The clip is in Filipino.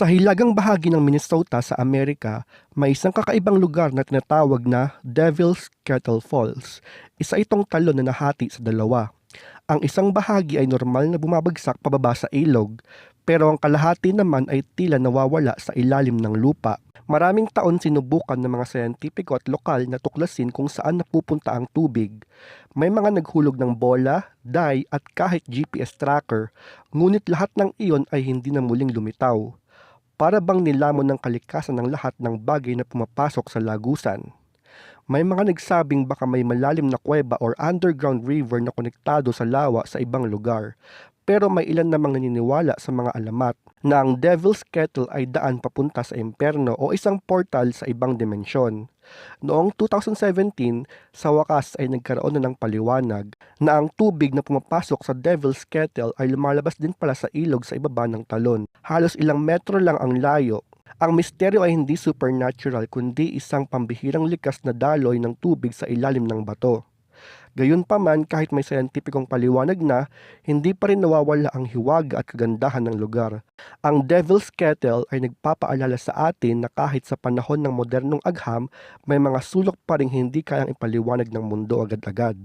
Sa hilagang bahagi ng Minnesota sa Amerika, may isang kakaibang lugar na tinatawag na Devil's Kettle Falls. Isa itong talon na nahati sa dalawa. Ang isang bahagi ay normal na bumabagsak pababa sa ilog, pero ang kalahati naman ay tila nawawala sa ilalim ng lupa. Maraming taon sinubukan ng mga siyentipiko at lokal na tuklasin kung saan napupunta ang tubig. May mga naghulog ng bola, dye at kahit GPS tracker, ngunit lahat ng iyon ay hindi na muling lumitaw. Para bang nilamon ng kalikasan ng lahat ng bagay na pumapasok sa lagusan. May mga nagsabing baka may malalim na kuweba or underground river na konektado sa lawa sa ibang lugar. Pero may ilan namang naniniwala sa mga alamat na ang Devil's Kettle ay daan papunta sa impyerno o isang portal sa ibang dimensyon. Noong 2017, sa wakas ay nagkaroon na ng paliwanag na ang tubig na pumapasok sa Devil's Kettle ay lumalabas din pala sa ilog sa ibaba ng talon. Halos ilang metro lang ang layo. Ang misteryo ay hindi supernatural kundi isang pambihirang likas na daloy ng tubig sa ilalim ng bato. Gayunpaman kahit may scientificong paliwanag na, hindi pa rin nawawala ang hiwaga at kagandahan ng lugar. Ang Devil's Kettle ay nagpapaalala sa atin na kahit sa panahon ng modernong agham, may mga sulok pa rin hindi kayang ipaliwanag ng mundo agad-agad.